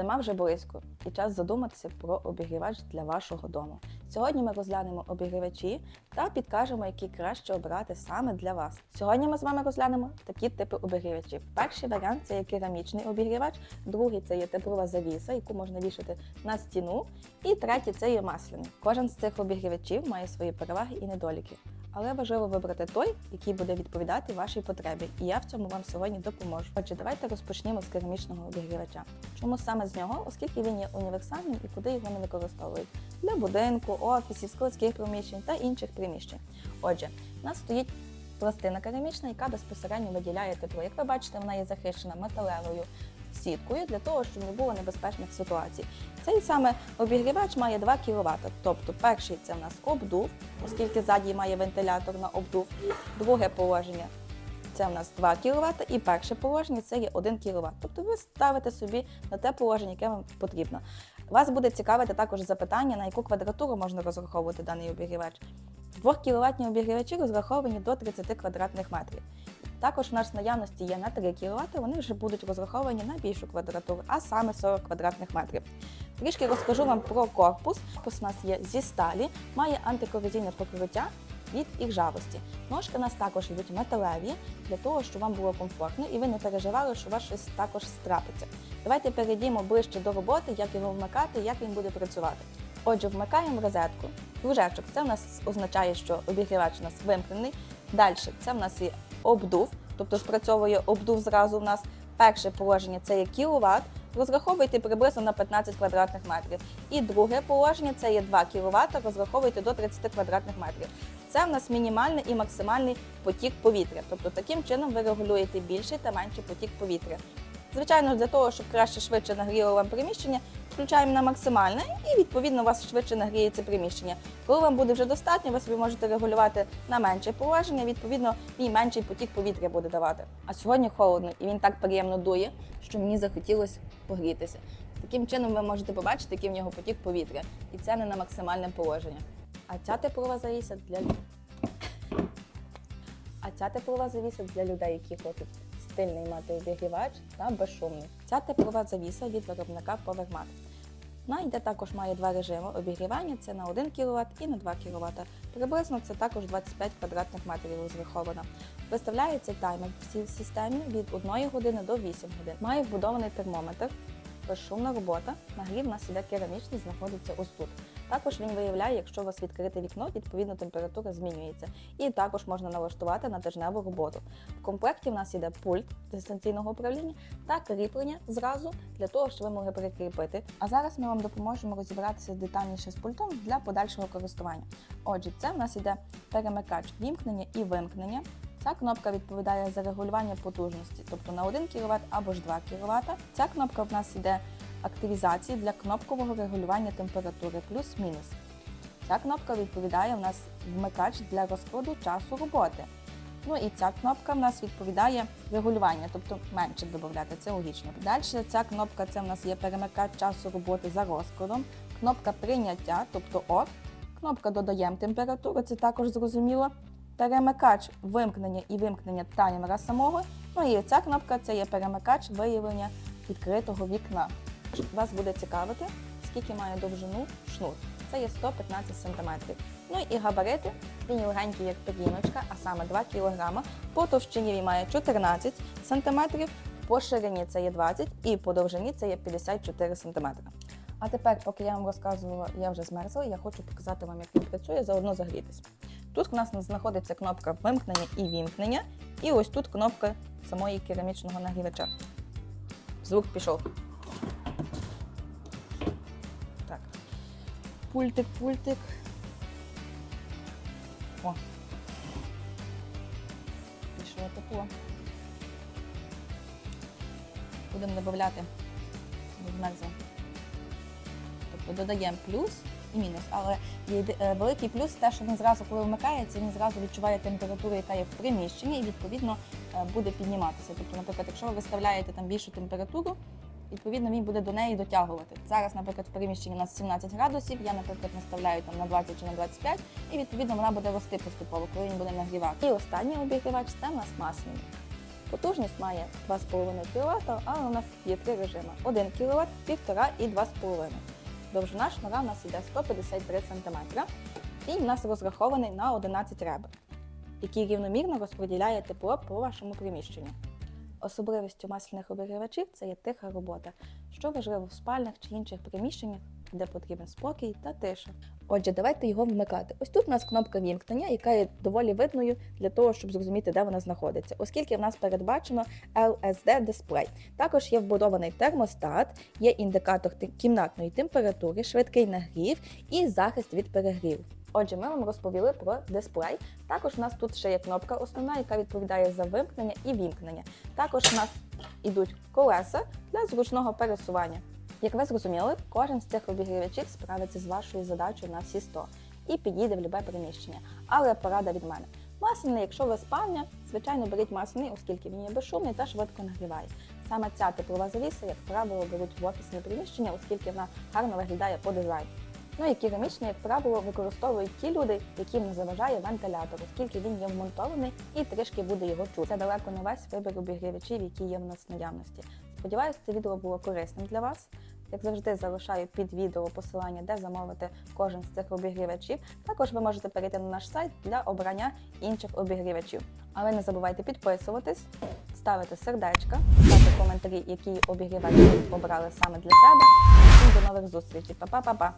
Зима вже близько і час задуматися про обігрівач для вашого дому. Сьогодні ми розглянемо обігрівачі та підкажемо, які краще обрати саме для вас. Сьогодні ми з вами розглянемо такі типи обігрівачів. Перший варіант це є керамічний обігрівач, другий це є теплова завіса, яку можна вішати на стіну, і третій це є масляний. Кожен з цих обігрівачів має свої переваги і недоліки. Але важливо вибрати той, який буде відповідати вашій потребі, і я в цьому вам сьогодні допоможу. Отже, давайте розпочнемо з керамічного обігрівача. Чому саме з нього? Оскільки він є універсальним і куди його не використовують для будинку, офісів, складських приміщень та інших приміщень. Отже, у нас стоїть пластина керамічна, яка безпосередньо виділяє тепло. Як ви бачите, вона є захищена металевою сіткою для того, щоб не було небезпечних ситуацій. Цей саме обігрівач має 2 кВт. Тобто перший це в нас обдув, оскільки ззаді має вентилятор на обдув. Друге положення це в нас 2 кВт, і перше положення це є 1 кВт. Тобто ви ставите собі на те положення, яке вам потрібно. Вас буде цікавити також запитання, на яку квадратуру можна розраховувати даний обігрівач. 2 кВт обігрівачі розраховані до 30 квадратних метрів. Також в нас в наявності є на 3 кВт, вони вже будуть розраховані на більшу квадратуру, а саме 40 квадратних метрів. Трішки розкажу вам про корпус. Корпус у нас є зі сталі, має антикорозійне покриття від іржавості. Ножки у нас також йдуть металеві, для того, щоб вам було комфортно і ви не переживали, що у вас щось також страпиться. Давайте перейдімо ближче до роботи, як його вмикати, як він буде працювати. Отже, вмикаємо розетку. Кружечок це в нас означає, що обігрівач у нас вимкнений. Далі це в нас є обдув, тобто спрацьовує обдув зразу в нас. Перше положення це є кіловат, розраховуйте приблизно на 15 квадратних метрів. І друге положення це є 2 кВт, розраховуйте до 30 квадратних метрів. Це в нас мінімальний і максимальний потік повітря. Тобто таким чином ви регулюєте більший та менший потік повітря. Звичайно, для того, щоб краще швидше нагріло вам приміщення, включаємо на максимальне і відповідно у вас швидше нагріється приміщення. Коли вам буде вже достатньо, ви собі можете регулювати на менше положення, відповідно, і менший потік повітря буде давати. А сьогодні холодно і він так приємно дує, що мені захотілося погрітися. Таким чином ви можете побачити, який в нього потік повітря, і це не на максимальне положення. А ця теплова завіса для а ця теплова завіса для людей, які хочуть стильний мати та безшумний. Ця теплова завіса від виробника Powermat. Вона йде також має два режими обігрівання: це на 1 кВт і на 2 кВт. Приблизно це також 25 квадратних метрів розрахована. Виставляється таймер в цій системі від 1 години до 8 годин. Має вбудований термометр, безшумна робота. Нагрів у нас іде керамічний, знаходиться ось тут. Також він виявляє, якщо у вас відкрите вікно, відповідно температура змінюється. І також можна налаштувати на тижневу роботу. В комплекті в нас іде пульт дистанційного управління та кріплення зразу для того, щоб ви могли перекріпити. А зараз ми вам допоможемо розібратися детальніше з пультом для подальшого користування. Отже, це в нас іде перемикач вімкнення і вимкнення. Ця кнопка відповідає за регулювання потужності, тобто на 1 кВт або ж 2 кВт. Ця кнопка в нас іде активізації для кнопкового регулювання температури плюс-мінус. Ця кнопка відповідає у нас вмикач для розкладу часу роботи. Ну і ця кнопка в нас відповідає регулювання, тобто менше додати, це логічно. Далі ця кнопка це в нас є перемикач часу роботи за розкладом, кнопка прийняття, тобто ОК, кнопка додаємо температуру, це також зрозуміло. Перемикач вимкнення і вимкнення таймера самого. Ну і ця кнопка це є перемикач виявлення відкритого вікна. Вас буде цікавити, скільки має довжину шнур. Це є 115 см. Ну і габарити, він легенький, як піріночка, а саме 2 кг. По товщині він має 14 см, по ширині це є 20 і по довжині це є 54 см. А тепер, поки я вам розказувала, я вже змерзла, я хочу показати вам, як він працює, заодно загрітись. Тут у нас знаходиться кнопка вимкнення і вімкнення, і ось тут кнопка самої керамічного нагрівача. Звук пішов. Пультик, пультик. О. Пішло тепло. Будемо додати до. Тобто додаємо плюс і мінус. Але е, великий плюс те, що він зразу, коли вмикається, він зразу відчуває температуру, яка є в приміщенні, і відповідно е, буде підніматися. Тобто, наприклад, якщо ви виставляєте там більшу температуру, відповідно він буде до неї дотягувати. Зараз, наприклад, в приміщенні у нас 17 градусів, я, наприклад, наставляю там на 20 чи на 25, і відповідно вона буде рости поступово, коли він буде нагрівати. І останній обігрівач це у нас масляний. Потужність має 2,5 кВт, але у нас є три режими: 1 кВт, 1,5 і 2,5. Довжина шнура у нас йде 153 см, і в нас розрахований на 11 ребер, який рівномірно розподіляє тепло по вашому приміщенню. Особливістю масляних обігрівачів це є тиха робота, що важливо в спальнях чи інших приміщеннях, де потрібен спокій та тиша. Отже, давайте його вмикати. Ось тут у нас кнопка вімкнення, яка є доволі видною для того, щоб зрозуміти, де вона знаходиться, оскільки в нас передбачено LSD дисплей. Також є вбудований термостат, є індикатор кімнатної температури, швидкий нагрів і захист від перегріву. Отже, ми вам розповіли про дисплей. Також у нас тут ще є кнопка основна, яка відповідає за вимкнення і вімкнення. Також у нас ідуть колеса для зручного пересування. Як ви зрозуміли, кожен з цих обігрівачів справиться з вашою задачею на всі 100 і підійде в любе приміщення. Але порада від мене. Масляний, якщо ви спальня, звичайно, беріть масляний, оскільки він є безшумний та швидко нагріває. Саме ця теплова завіса, як правило, беруть в офісні приміщення, оскільки вона гарно виглядає по дизайну. Ну і керамічний, як правило, використовують ті люди, яким не заважає вентилятор, оскільки він є вмонтований і трішки буде його чути. Це далеко не весь вибір обігрівачів, які є в нас в наявності. Сподіваюсь, це відео було корисним для вас. Як завжди, залишаю під відео посилання, де замовити кожен з цих обігрівачів. Також ви можете перейти на наш сайт для обрання інших обігрівачів. А ви не забувайте підписуватись, ставити сердечка, писати коментарі, які обігрівачі обрали саме для себе. Всім до нових зустрічей. Па-па-па-па!